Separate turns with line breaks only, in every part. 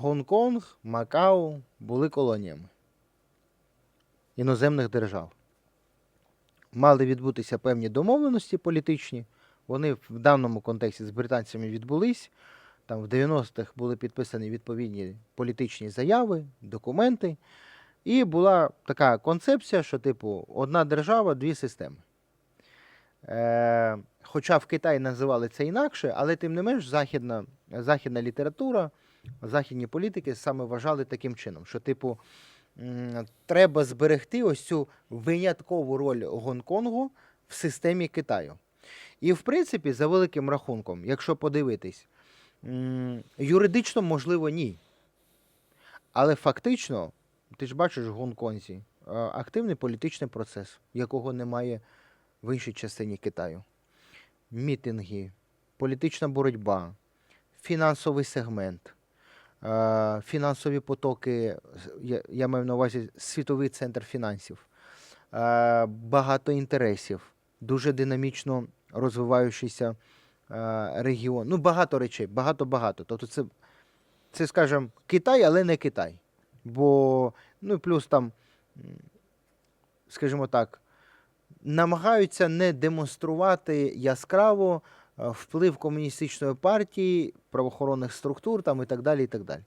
Гонконг, Макао були колоніями іноземних держав. Мали відбутися певні домовленості політичні. Вони в даному контексті з британцями відбулись. Там в 90-х були підписані відповідні політичні заяви, документи. І була така концепція, що, типу, одна держава, дві системи. Е, хоча в Китаї називали це інакше, але тим не менш західна, західна література, західні політики саме вважали таким чином, що, типу, треба зберегти ось цю виняткову роль Гонконгу в системі Китаю. І, в принципі, за великим рахунком, якщо подивитись, юридично, можливо, ні. Але фактично, ти ж бачиш в Гонконзі активний політичний процес, якого немає в іншій частині Китаю. Мітинги, політична боротьба, фінансовий сегмент, е, фінансові потоки, я, маю на увазі світовий центр фінансів, е, багато інтересів, дуже динамічно розвиваючийся е, регіон. Ну, багато речей, багато-багато. Тобто це, це, скажімо, Китай, але не Китай. Бо, ну плюс там, скажімо так, намагаються не демонструвати яскраво вплив комуністичної партії, правоохоронних структур там і так далі. І так далі.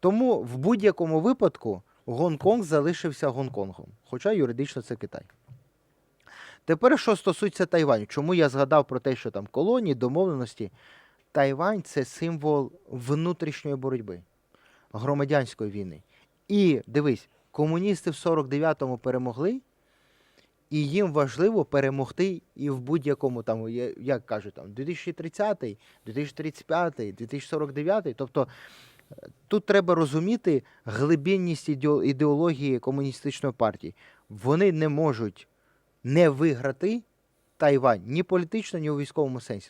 Тому в будь-якому випадку Гонконг залишився Гонконгом, хоча юридично це Китай. Тепер, що стосується Тайваню, чому я згадав про те, що там колонії, домовленості. Тайвань це символ внутрішньої боротьби, громадянської війни. І дивись, комуністи в 49-му перемогли, і їм важливо перемогти і в будь-якому там, як кажуть, там 2030, 2035, 2049. Тобто е, тут треба розуміти глибинність ідеології комуністичної партії. Вони не можуть не виграти Тайвань ні політично, ні у військовому сенсі.